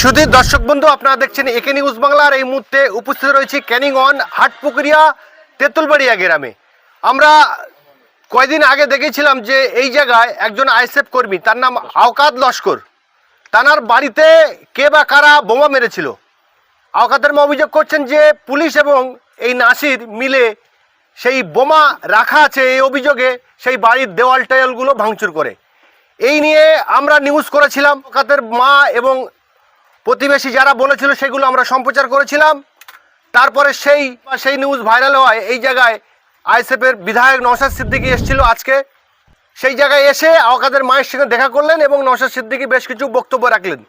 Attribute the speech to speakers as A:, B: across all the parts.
A: সুধীর দর্শক বন্ধু, আপনারা দেখছেন একে নিউজ বাংলার এই মুহূর্তে উপস্থিত রয়েছে ক্যানিং অন হাটপুকুরিয়া তেঁতুলবাড়িয়া গ্রামে। আমরা কয়দিন আগে দেখেছিলাম যে এই জায়গায় একজন আইএসএফ কর্মী, তার নাম আওকাত লস্কর, তানার বাড়িতে কে বা কারা বোমা মেরেছিল? আওকাতের অভিযোগ করছেন যে পুলিশ এবং এই নাসির মিলে সেই বোমা রাখা আছে এই অভিযোগে, সেই বাড়ির দেওয়াল টেয়ালগুলো ভাঙচুর করে। এই নিয়ে আমরা নিউজ করেছিলাম, আওকাতের মা এবং প্রতিবেশী যারা বলেছিল সেগুলো আমরা সম্প্রচার করেছিলাম। তারপরে সেই সেই নিউজ ভাইরাল হওয়ায় এই জায়গায় আইএসএফের বিধায়ক নওশাদ সিদ্দিকী এসেছিল আজকে। সেই জায়গায় এসে আওকাদের মায়ের সঙ্গে দেখা করলেন এবং নওশাদ সিদ্দিকী বেশ কিছু বক্তব্য রাখলেন।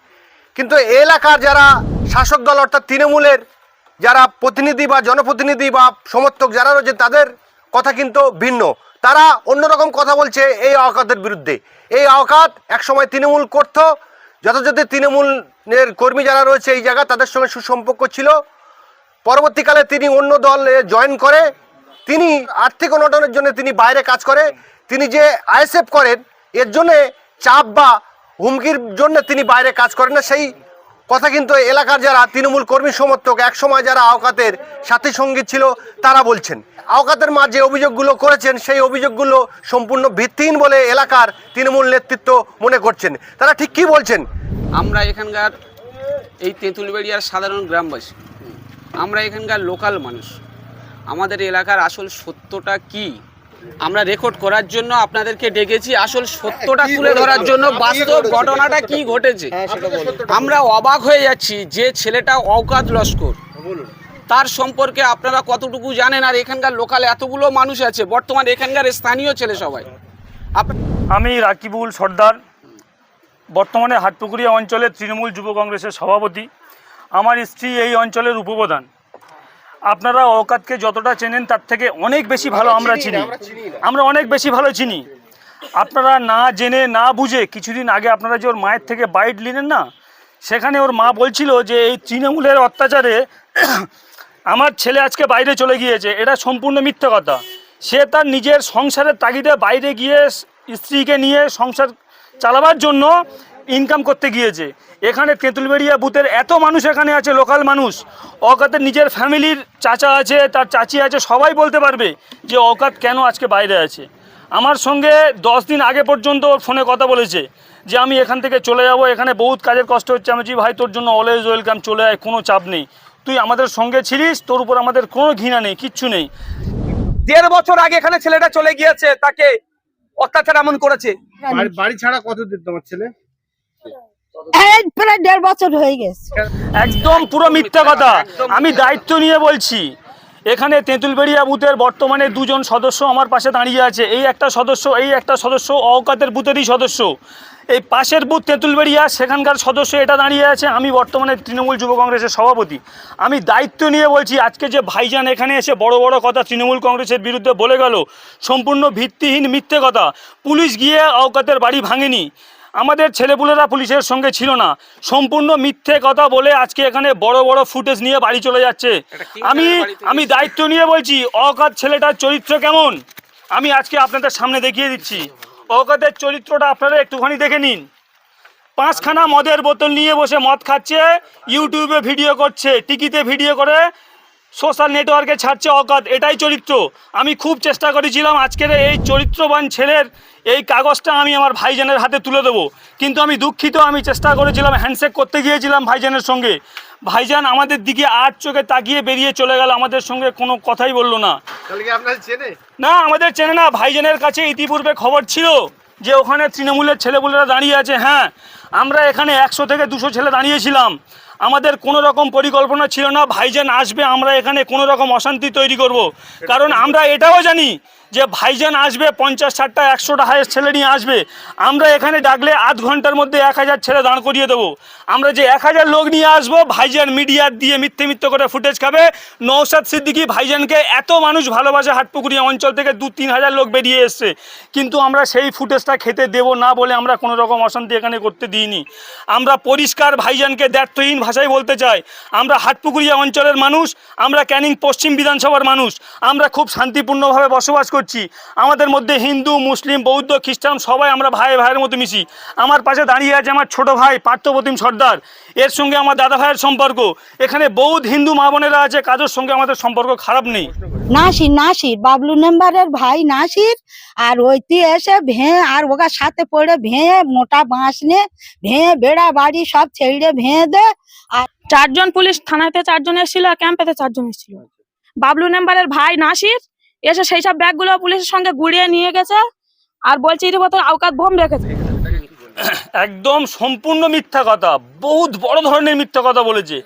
A: কিন্তু এলাকার যারা শাসক দল অর্থাৎ তৃণমূলের যারা প্রতিনিধি বা জনপ্রতিনিধি বা সমর্থক যারা রয়েছে তাদের কথা কিন্তু ভিন্ন। তারা অন্যরকম কথা বলছে এই আওকাতের বিরুদ্ধে। এই আওকাত একসময় তৃণমূল করত যথাযথ তৃণমূলের কর্মী যারা রয়েছে এই জায়গা, তাদের সঙ্গে সুসম্পর্ক ছিল। পরবর্তীকালে তিনি অন্য দলে জয়েন করে, তিনি আর্থিক অনটনের জন্য তিনি বাইরে কাজ করে, তিনি যে আইএসএফ করেন, এর জন্যে চাপ বা হুমকির জন্য তিনি বাইরে কাজ করেন না। সেই কথা কিন্তু এলাকার যারা তৃণমূল কর্মী সমর্থক, একসময় যারা আওকাতের সাথী সঙ্গী ছিল, তারা বলছেন। আওকাতের মা যে অভিযোগগুলো করেছেন, সেই অভিযোগগুলো সম্পূর্ণ ভিত্তিহীন বলে এলাকার তৃণমূল নেতৃত্ব মনে করছেন। তারা ঠিক কি বলছেন?
B: আমরা এখানকার এই তেঁতুলবেড়িয়ার সাধারণ গ্রামবাসী। আমরা এখানকার লোকাল মানুষ। আমাদের এলাকার আসল সত্যটা কি? আমরা রেকর্ড করার জন্য আপনাদেরকে ডেকেছি। আসল সত্যটা তুলে ধরার জন্য বাস্তব ঘটনাটা কি ঘটেছে? আমরা অবাক হয়ে যাচ্ছি যে ছেলেটা অওকাত লস্কর। তার সম্পর্কে আপনারা কতটুকু জানেন? আর এখানকার লোকাল এতগুলো মানুষ আছে বর্তমানে এখানকার স্থানীয় ছেলে সবাই। আপ-
C: আমি রাকিবুল সর্দার বর্তমানে হাটপুকুরিয়া অঞ্চলের তৃণমূল যুব কংগ্রেসের সভাপতি। আমার স্ত্রী এই অঞ্চলের উপপ্রধান। আপনারা অকাতকে যতটা চেনেন তার থেকে অনেক বেশি ভালো আমরা চিনি আমরা অনেক বেশি ভালো চিনি। আপনারা না জেনে না বুঝে কিছুদিন আগে আপনারা যে ওর মায়ের থেকে বাইট নিলেন না সেখানে ওর মা বলছিল যে এই তৃণমূলের অত্যাচারে আমার ছেলে আজকে বাইরে চলে গিয়েছে এটা সম্পূর্ণ মিথ্যে কথা। সে তার নিজের সংসারের তাগিদে বাইরে গিয়ে স্ত্রীকে নিয়ে সংসার চালাবার জন্য ইনকাম করতে গিয়েছে। এখানে তেঁতুলবেড়িয়া বুথের এত মানুষ এখানে আছে লোকাল মানুষ। অকাতের নিজের ফ্যামিলির চাচা আছে, তার চাচি আছে, সবাই বলতে পারবে যে অকাত কেন আজকে বাইরে আছে। আমার সঙ্গে দশ দিন আগে পর্যন্ত ওর ফোনে কথা বলেছে যে আমি এখান থেকে চলে যাব, এখানে বহুত কাজের কষ্ট হচ্ছে। আমি ভাই, তোর জন্য অলওয়েজ ওয়েলকাম চলে আয়, কোনো চাপ নেই। তুই আমাদের সঙ্গে ছিলিস, তোর উপর আমাদের কোনো ঘৃণা নেই, কিচ্ছু নেই।
D: দেড় বছর আগে এখানে ছেলেটা চলে গিয়েছে, তাকে অত্যাচার এমন করেছে।
A: বাড়ি ছাড়া কতদিন তোমার ছেলে?
E: হয়ে
C: একদম পুরো কথা। আমি দায়িত্ব নিয়ে বলছি, এখানে তেঁতুলবেড়িয়া বুথের বর্তমানে দুজন সদস্য আমার পাশে দাঁড়িয়ে আছে। এই একটা সদস্য, এই একটা সদস্য, অওকাতের বুথেরই সদস্য। এই পাশের বুথ তেঁতুলবেড়িয়া, সেখানকার সদস্য এটা দাঁড়িয়ে আছে। আমি বর্তমানে তৃণমূল যুব কংগ্রেসের সভাপতি। আমি দায়িত্ব নিয়ে বলছি, আজকে যে ভাইজান এখানে এসে বড় বড় কথা তৃণমূল কংগ্রেসের বিরুদ্ধে বলে গেল, সম্পূর্ণ ভিত্তিহীন মিথ্যে কথা। পুলিশ গিয়ে অওকাতের বাড়ি ভাঙেনি। আমাদের ছেলেপুলেরা পুলিশের সঙ্গে ছিল না। সম্পূর্ণ মিথ্যে কথা বলে আজকে এখানে বড় বড় ফুটেজ নিয়ে বাড়ি চলে যাচ্ছে। আমি আমি দায়িত্ব নিয়ে বলছি অকাত ছেলেটার চরিত্র কেমন? আমি আজকে আপনাদের সামনে দেখিয়ে দিচ্ছি। অকাতের চরিত্রটা আপনারা একটুখানি দেখে নিন। পাঁচখানা মদের বোতল নিয়ে বসে মদ খাচ্ছে ইউটিউবে ভিডিও করছে টিকিতে ভিডিও করে সোশ্যাল নেটওয়ার্কে ছাড়ছে অকাত এটাই চরিত্র। আমি খুব চেষ্টা করেছিলাম আজকের এই চরিত্রবান ছেলের এই কাগজটা আমি আমার ভাইজানের হাতে তুলে দেবো। কিন্তু আমি দুঃখিত আমি চেষ্টা করেছিলাম হ্যান্ডশেক করতে গিয়েছিলাম ভাইজানের সঙ্গে। ভাইজান আমাদের দিকে আট চোখে তাকিয়ে বেরিয়ে চলে গেল আমাদের সঙ্গে কোনো কথাই বলল না। না আমাদের চেনে না ভাইজানের কাছে ইতিপূর্বে খবর ছিল যে ওখানে তৃণমূলের ছেলেপুলেরা দাঁড়িয়ে আছে। হ্যাঁ আমরা এখানে একশো থেকে দুশো ছেলে দাঁড়িয়েছিলাম। আমাদের কোনো রকম পরিকল্পনা ছিল না, ভাইজান আসবে, আমরা এখানে কোনো রকম অশান্তি তৈরি করব। কারণ আমরা এটাও জানি যে ভাইজান আসবে, পঞ্চাশ ষাটটা, একশোটা হায়ের ছেলে নিয়ে আসবে, আমরা এখানে ডাকলে আধ ঘণ্টার মধ্যে এক হাজার ছেলে দাঁড় করিয়ে দেবো। আমরা যে এক হাজার লোক নিয়ে আসব, ভাইজান মিডিয়ার দিয়ে মিথ্যে মিথ্যে করে ফুটেজ খাবে। নৌসাদ সিদ্দিকি ভাইজানকে এত মানুষ ভালোবাসে হাটপুকুরিয়া অঞ্চল থেকে দু, তিন হাজার লোক বেরিয়ে এসছে। কিন্তু আমরা সেই ফুটেজটা খেতে দেব না বলে আমরা কোনো রকম অশান্তি এখানে করতে দিইনি। আমরা পরিষ্কার ভাইজানকে দ্ব্যর্থহীন ভাষায় বলতে চাই। আমরা হাটপুকুরিয়া অঞ্চলের মানুষ, আমরা ক্যানিং পশ্চিম বিধানসভার মানুষ। আমরা খুব শান্তিপূর্ণভাবে বসবাস করছি। আমাদের মধ্যে হিন্দু মুসলিম বৌদ্ধ খ্রিস্টান সবাই আমরা ভাই ভাইয়ের মতো মিশি। আমার পাশে দাঁড়িয়ে আছে আমার ছোট ভাই পার্থপ্রতিম সর্দার। এর সঙ্গে আমার দাদা ভাইয়ের সম্পর্ক। এখানে বৌদ্ধ হিন্দু মা বোনেরা আছে কাজের সঙ্গে আমাদের সম্পর্ক খারাপ নেই।
E: নাসির নাসির বাবলু নেম্বারের ভাই নাসির আর ওইটি এসে ভেঁ আর ওগার সাথে পড়ে ভেঙে মোটা বাঁশ নে ভেঙে বেড়া বাড়ি সব ছেড়ে ভেঙে দে আর
F: চারজন পুলিশ থানাতে চারজন এসেছিল আর ক্যাম্পেতে চারজন এসেছিল। বাবলু নাম্বারের ভাই নাসির এসে সেই সব ব্যাগগুলো পুলিশের সঙ্গে গুড়িয়ে নিয়ে গেছে আর বলছে এর মতো আওকাত বোম রেখেছে।
C: একদম সম্পূর্ণ মিথ্যা কথা, বহুত বড় ধরনের মিথ্যা কথা বলেছে।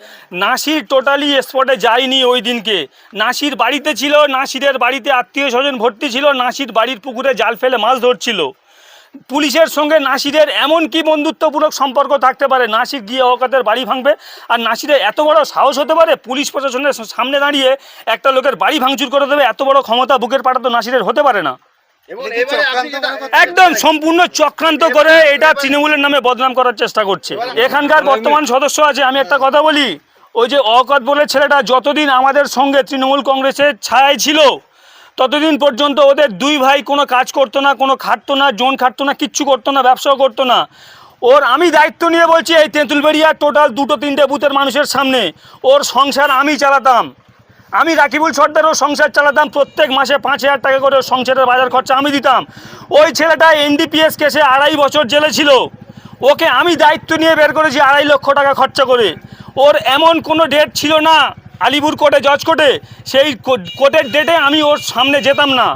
C: নাসির টোটালি স্পটে যায়নি ওই দিনকে। নাসির বাড়িতে ছিল, নাসিরের বাড়িতে আত্মীয় স্বজন ভর্তি ছিল, নাসির বাড়ির পুকুরে জাল ফেলে মাছ ধরছিল। পুলিশের সঙ্গে নাসিরের এমন কি বন্ধুত্বপূর্ণ সম্পর্ক থাকতে পারে? নাসির গিয়ে অকাতের বাড়ি ভাঙবে। আর নাসিরের এত বড় সাহস হতে পারে? পুলিশ প্রশাসনের সামনে দাঁড়িয়ে একটা লোকের বাড়ি ভাঙচুর করে দেবে। এত বড় ক্ষমতা বুকের পাটা তো নাসিরের হতে পারে না। একদম সম্পূর্ণ চক্রান্ত করে এটা তৃণমূলের নামে বদনাম করার চেষ্টা করছে। এখানকার বর্তমান সদস্য আছে। আমি একটা কথা বলি। ওই যে অকত বলে ছেলেটা যতদিন আমাদের সঙ্গে তৃণমূল কংগ্রেসের ছায়ায় ছিল ততদিন পর্যন্ত ওদের দুই ভাই কোনো কাজ করতো না, কোনো খাটতো না, জোন খাটতো না, কিচ্ছু করতো না, ব্যবসাও করতো না। ওর আমি দায়িত্ব নিয়ে বলছি, এই তেঁতুলবেড়িয়া টোটাল দুটো তিনটে বুথের মানুষের সামনে ওর সংসার আমি চালাতাম। আমি রাকিবুল সর্দারও সংসার চালাতাম, প্রত্যেক মাসে পাঁচ হাজার টাকা করে সংসারের বাজার খরচা আমি দিতাম। ওই ছেলেটা এনডিপিএস কেসে আড়াই বছর জেলে ছিল। ওকে আমি দায়িত্ব নিয়ে বের করেছি আড়াই লক্ষ টাকা খরচা করে। ওর এমন কোনো ডেট ছিল না। আলিপুর কোর্টে জজ কোর্টে সেই কোর্টের ডেটে আমি ওর সামনে যেতাম না।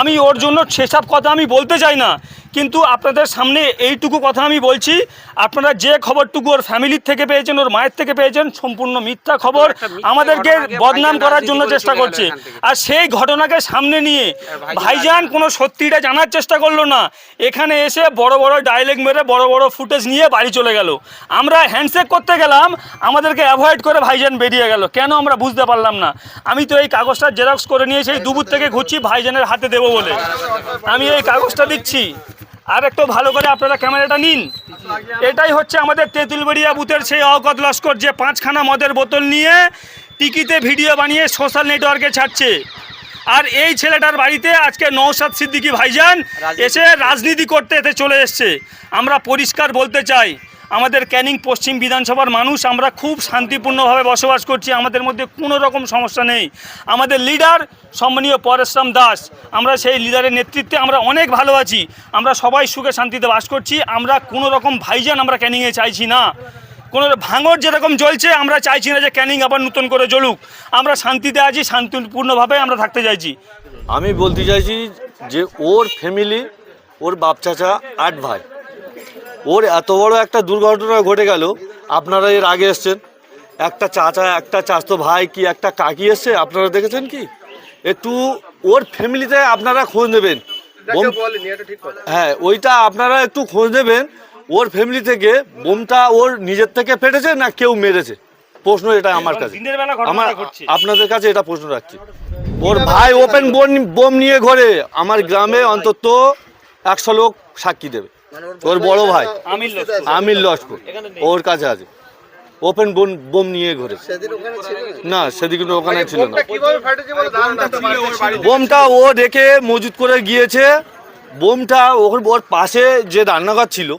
C: আমি ওর জন্য সেসব কথা আমি বলতে চাই না। কিন্তু আপনাদের সামনে এইটুকু কথা আমি বলছি আপনারা যে খবরটুকু ওর ফ্যামিলির থেকে পেয়েছেন ওর মায়ের থেকে পেয়েছেন সম্পূর্ণ মিথ্যা খবর আমাদেরকে বদনাম করার জন্য চেষ্টা করছে। আর সেই ঘটনাকে সামনে নিয়ে
B: ভাইজান
C: কোনো সত্যিটা জানার চেষ্টা করল না। এখানে এসে বড় বড় ডায়লেক্ট মেরে বড় বড় ফুটেজ নিয়ে বাড়ি চলে গেল। আমরা হ্যান্ডশেক করতে গেলাম আমাদেরকে অ্যাভয়েড করে ভাইজান বেরিয়ে গেল। কেন আমরা বুঝতে পারলাম না? আমি তো এই কাগজটা জেরক্স করে নিয়ে সেই দুপুর থেকে ঘুরছি ভাইজানের হাতে দেবো বলে। আমি এই কাগজটা দিচ্ছি। আর একটু ভালো করে আপনারা ক্যামেরাটা নিন। এটাই হচ্ছে আমাদের তেঁতুলবেড়িয়া বুথের সেই অকত লস্কর যে পাঁচখানা মদের বোতল নিয়ে টিকিতে ভিডিও বানিয়ে সোশ্যাল নেটওয়ার্কে ছাড়ছে। আর এই ছেলেটার বাড়িতে আজকে নৌসাদ সিদ্দিকী ভাইজান এসে রাজনীতি করতে এতে চলে এসছে। আমরা পরিষ্কার বলতে চাই আমাদের ক্যানিং পশ্চিম বিধানসভার মানুষ, আমরা খুব শান্তিপূর্ণভাবে বসবাস করছি, আমাদের মধ্যে কোনো রকম সমস্যা নেই। আমাদের লিডার সম্মানীয় পরেশরাম দাস, আমরা সেই লিডারের নেতৃত্বে আমরা অনেক ভালো আছি, আমরা সবাই সুখে শান্তিতে বাস করছি, আমরা কোনো রকম ভাইজান আমরা ক্যানিংয়ে চাইছি না। কোনো ভাঙর যেরকম জ্বলছে, আমরা চাইছি না যে ক্যানিং আবার নতুন করে জ্বলুক। আমরা শান্তিতে আছি, শান্তিপূর্ণভাবে আমরা থাকতে চাইছি।
G: আমি বলতে চাইছি যে ওর ফ্যামিলি ওর বাপ চাচা আট ভাই। ওর এত বড় একটা দুর্ঘটনা ঘটে গেল। আপনারা এর আগে এসছেন। একটা চাচা একটা চাচতো ভাই কি একটা কাকি এসছে? আপনারা দেখেছেন কি? একটু ওর ফ্যামিলিতে আপনারা খোঁজ নেবেন। হ্যাঁ ওইটা আপনারা একটু খোঁজ নেবেন। ওর ফ্যামিলি থেকে বোমটা ওর নিজের থেকে ফেটেছে না কেউ মেরেছে? প্রশ্ন এটা আমার কাছে। আমার আপনাদের কাছে এটা প্রশ্ন রাখছি। ওর ভাই ওপেন বোম নিয়ে ঘরে। আমার গ্রামে অন্তত একশো লোক সাক্ষী দেবে। ওর বড় ভাই
C: আমির লস্কর।
G: আমির লস্কর। ওর কাছে আছে। ওপেন বোম বোম নিয়ে ঘরে। না। সেদিকে তো ওখানে ছিল না।
A: বোমটা আছে?
G: বোমটা ও রেখে মজুত করে গিয়েছে। বোমটা ওর ওর পাশে যে রান্নাঘর ছিল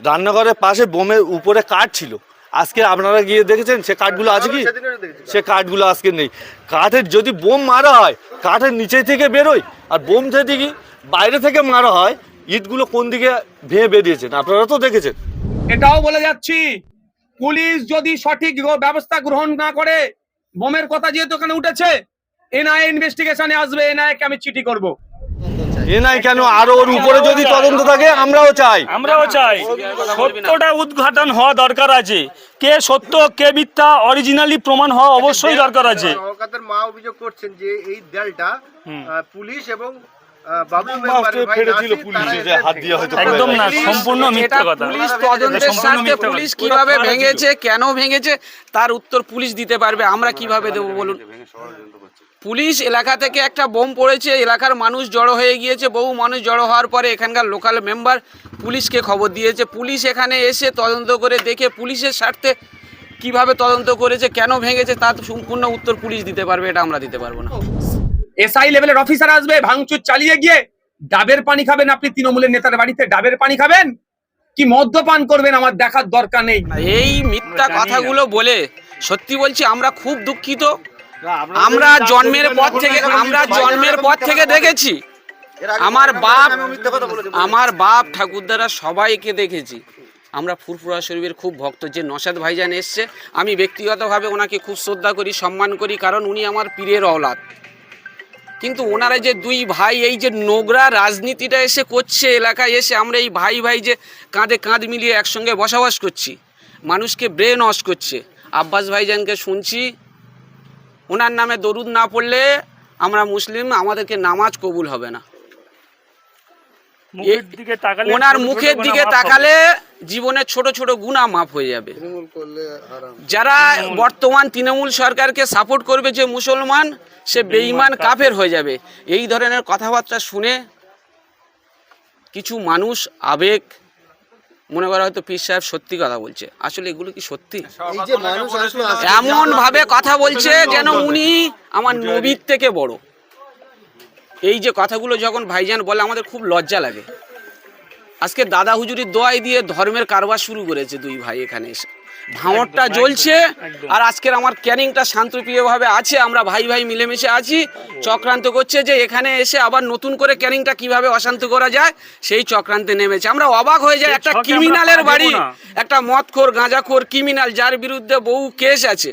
G: রান্নাঘরের পাশে বোমের উপরে কাঠ ছিল। আজকে আপনারা গিয়ে দেখেছেন সে কাঠগুলো আছে কি? সে কাঠগুলো আজকে নেই। কাঠের যদি বোম মারা হয় কাঠের নিচে থেকে বেরোয় আর বোম যদি কি? বাইরে থেকে মারা হয় ইটগুলো কোন দিকে ভেঙে বেরিয়েছেন? আপনারা তো দেখেছেন।
D: এটাও বলে যাচ্ছি পুলিশ যদি সঠিক ব্যবস্থা গ্রহণ না করে বোমের কথা যেহেতু এখানে উঠেছে এনআইএ ইনভেস্টিগেশনে আসবে এনআইএ কে আমি চিঠি করব।
G: এ নাই কেন? আরও ওর উপরে যদি তদন্ত থাকে আমরাও চাই।
C: আমরাও চাই। সত্যটা উদ্ঘাটন হওয়া দরকার আছে। কে সত্য কে মিথ্যা অরিজিনালি প্রমাণ হওয়া অবশ্যই দরকার আছে।
A: মা অভিযোগ করছেন যে এই দেয়ালটা পুলিশ এবং
C: একদম না সম্পূর্ণ মিথ্যা কথা।
B: পুলিশ তদন্তের। পুলিশ কীভাবে ভেঙেছে কেন ভেঙেছে তার উত্তর পুলিশ দিতে পারবে। আমরা কীভাবে দেবো বলুন? পুলিশ এলাকা থেকে একটা বোম পড়েছে এলাকার মানুষ জড়ো হয়ে গিয়েছে বহু মানুষ জড়ো হওয়ার পরে এখানকার লোকাল মেম্বার পুলিশকে খবর দিয়েছে। পুলিশ এখানে এসে তদন্ত করে দেখে পুলিশের স্বার্থে কীভাবে তদন্ত করেছে কেন ভেঙেছে তার সম্পূর্ণ উত্তর পুলিশ দিতে পারবে এটা আমরা দিতে পারব না।
D: এসআই লেভেলের অফিসার আসবে ভাঙচুর চালিয়ে গিয়ে ডাবের পানি খাবেন আপনি তৃণমূলের নেতার বাড়িতে ডাবের পানি খাবেন? কি মদ্যপান করবেন আমার দেখার দরকার নেই।
B: এই মিথ্যা কথাগুলো বলে সত্যি বলছি আমরা খুব দুঃখিত। আমরা জন্মের পর থেকে আমরা জন্মের পর থেকে দেখেছি। আমার বাপ আমার বাপ ঠাকুরদারা সবাইকে দেখেছি। আমরা ফুরফুরা শরীফের খুব ভক্ত যে নসাদ ভাইজান এসছে। আমি ব্যক্তিগতভাবে ওনাকে খুব শ্রদ্ধা করি সম্মান করি কারণ উনি আমার পীরের অলাদ কিন্তু ওনারা যে দুই ভাই, এই যে নোংরা রাজনীতিটা এসে করছে এলাকায় এসে, আমরা এই ভাই ভাই যে কাঁধে কাঁধ মিলিয়ে একসঙ্গে বসবাস করছি, মানুষকে ব্রেন ওয়াশ করছে। আব্বাস ভাইজানকে শুনছি, ওনার নামে দরুদ না পড়লে আমরা মুসলিম, আমাদেরকে নামাজ কবুল হবে না। ওনার মুখের দিকে তাকালে জীবনের ছোট ছোট গুণা মাফ হয়ে যাবে। যারা বর্তমান তৃণমূল সরকারকে সাপোর্ট করবে যে মুসলমান সে বেঈমান কাফের। হয়ে যাবে। এই ধরনের কথাবার্তা শুনে কিছু মানুষ আবেগ মনে করা হয়তো পীর সাহেব সত্যি কথা বলছে। আসলে এগুলো কি সত্যি? এমন ভাবে কথা বলছে যেন উনি আমার নবীর থেকে বড়। এই যে কথাগুলো যখন ভাইজান বলে আমাদের খুব লজ্জা লাগে। আজকে দাদা হুজুরির দোয়াই দিয়ে ধর্মের কারবার শুরু করেছে দুই ভাই এখানে এসে।
C: একদম,
B: জ্বলছে আর আজকের আমার ক্যানিংটা শান্তপ্রিয়ভাবে আছে আমরা ভাই ভাই মিলেমিশে আছি। চক্রান্ত করছে যে এখানে এসে আবার নতুন করে ক্যানিংটা কীভাবে অশান্ত করা যায় সেই চক্রান্তে নেমেছে। আমরা অবাক হয়ে যাই একটা ক্রিমিনালের বাড়ি একটা মদখোর গাঁজাখোর ক্রিমিনাল যার বিরুদ্ধে বহু কেস আছে।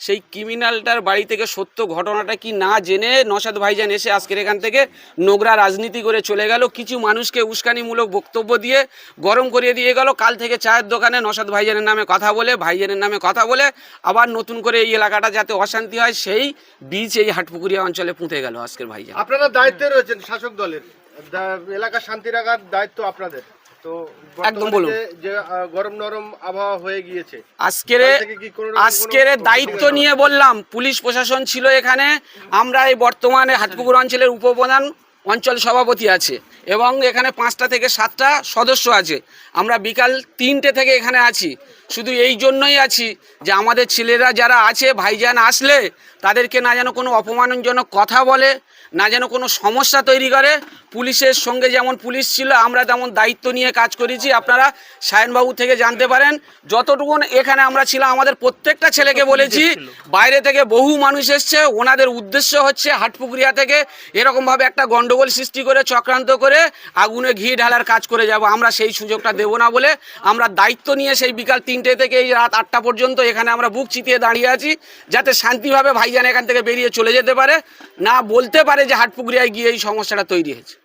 B: সেই ক্রিমিনালটার বাড়ি থেকে সত্য ঘটনাটা কি না জেনে নসাদ ভাইজান এসে আজকের এখান থেকে নোংরা রাজনীতি করে চলে গেল। কিছু মানুষকে উস্কানিমূলক বক্তব্য দিয়ে গরম করিয়ে দিয়ে গেল। কাল থেকে চায়ের দোকানে নসাদ ভাইজানের নামে কথা বলে, ভাইজানের নামে কথা বলে আবার নতুন করে এই এলাকাটা যাতে অশান্তি হয়, সেই বীজ এই হাটপুকুরিয়া অঞ্চলে পুঁতে গেল আজকের ভাইজান।
A: আপনারা দায়িত্বে রয়েছেন শাসক দলের। এলাকা শান্তি রাখার দায়িত্ব আপনাদের। তো
B: একদম বলুন।
A: যে- যে গরম নরম আবহাওয়া হয়ে গিয়েছে
B: আজকের দায়িত্ব নিয়ে বললাম পুলিশ প্রশাসন ছিল এখানে আমরা এই বর্তমানে হাটপুকুর অঞ্চলের উপপ্রধান অঞ্চল সভাপতি আছে এবং এখানে পাঁচটা থেকে সাতটা সদস্য আছে। আমরা বিকাল তিনটে থেকে এখানে আছি। শুধু এই জন্যই আছি যে আমাদের ছেলেরা যারা আছে ভাইজান আসলে তাদেরকে না যেন কোনো অপমানজনক কথা বলে না যেন কোনো সমস্যা তৈরি করে। পুলিশের সঙ্গে যেমন পুলিশ ছিল আমরা তেমন দায়িত্ব নিয়ে কাজ করেছি। আপনারা সায়নবাবু থেকে জানতে পারেন যতটুকুন এখানে আমরা ছিলাম আমাদের প্রত্যেকটা ছেলেকে বলেছি বাইরে থেকে বহু মানুষ এসছে। ওনাদের উদ্দেশ্য হচ্ছে হাটপুকুরিয়া থেকে এরকমভাবে একটা গন্ডগোল সৃষ্টি করে চক্রান্ত করে আগুনে ঘি ঢালার কাজ করে যাব। আমরা সেই সুযোগটা দেব না বলে আমরা দায়িত্ব নিয়ে সেই বিকাল তিনটে থেকে এই রাত আটটা পর্যন্ত এখানে আমরা বুক চিতিয়ে দাঁড়িয়ে আছি যাতে শান্তিভাবে ভাইজান এখান থেকে বেরিয়ে চলে যেতে পারে। না বলতে পারে যে হাটপুকুরিয়ায় গিয়ে এই সমস্যাটা তৈরি হয়েছে।